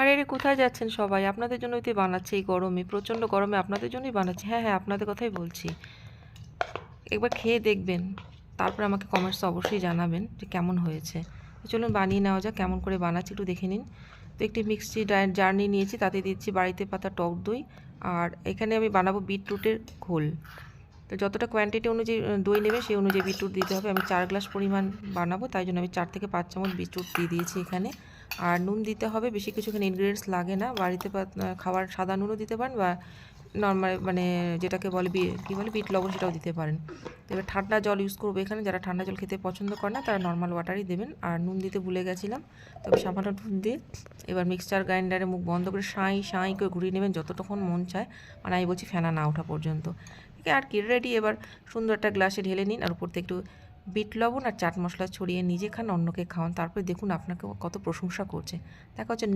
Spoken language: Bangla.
আরে রে কোথায় যাচ্ছেন সবাই? আপনাদের জন্যই তো বানাচ্ছে এই গরমে, প্রচণ্ড গরমে আপনাদের জন্যই বানাচ্ছে। হ্যাঁ হ্যাঁ আপনাদের কথাই বলছি। একবার খেয়ে দেখবেন। তারপর আমাকে কমেন্টসে অবশ্যই জানাবেন যে কেমন হয়েছে। চলুন বানিয়ে নেওয়া যাক, কেমন করে বানাচ্ছি একটু দেখে নিন। তো একটি মিক্সি জার্নি নিয়েছি, তাতে দিচ্ছি বাড়িতে পাতা টক দই। আর এখানে আমি বানাবো বিটরুটের ঘোল। তো যতটা কোয়ান্টিটি অনুযায়ী দই নেবে সেই অনুযায়ী বিটরুট দিতে হবে। আমি চার গ্লাস পরিমাণ বানাবো, তাই জন্য আমি চার থেকে পাঁচ চামচ বিটরুট দিয়ে দিয়েছি এখানে। আর নুন দিতে হবে, বেশি কিছু এখানে ইনগ্রিডিয়েন্টস লাগে না। বাড়িতে খাবার সাদা নুনও দিতে পারেন বা নর্মাল মানে যেটাকে বলে বি, কী বলে, বিট লবণ সেটাও দিতে পারেন। এবার ঠান্ডা জল ইউজ করব। এখানে যারা ঠান্ডা জল খেতে পছন্দ করে না, তারা নর্মাল ওয়াটারই দেবেন। আর নুন দিতে ভুলে গেছিলাম, তবে সামান্য নুন দিয়ে এবার মিক্সচার গ্রাইন্ডারে মুখ বন্ধ করে সাঁই সাঁই করে ঘুরিয়ে নেবেন যতক্ষণ মন চায়। মানে আমি বলছি ফেনা না ওঠা পর্যন্ত। ঠিক আর কি রেডি এবার সুন্দর একটা গ্লাসে ঢেলে নিন। আর উপর থেকে একটু বিট লবণ আর চাট মশলা ছড়িয়ে নিজে খান অন্যকে খাওয়ান। তারপরে দেখুন আপনাকে কত প্রশংসা করছে। দেখা হচ্ছে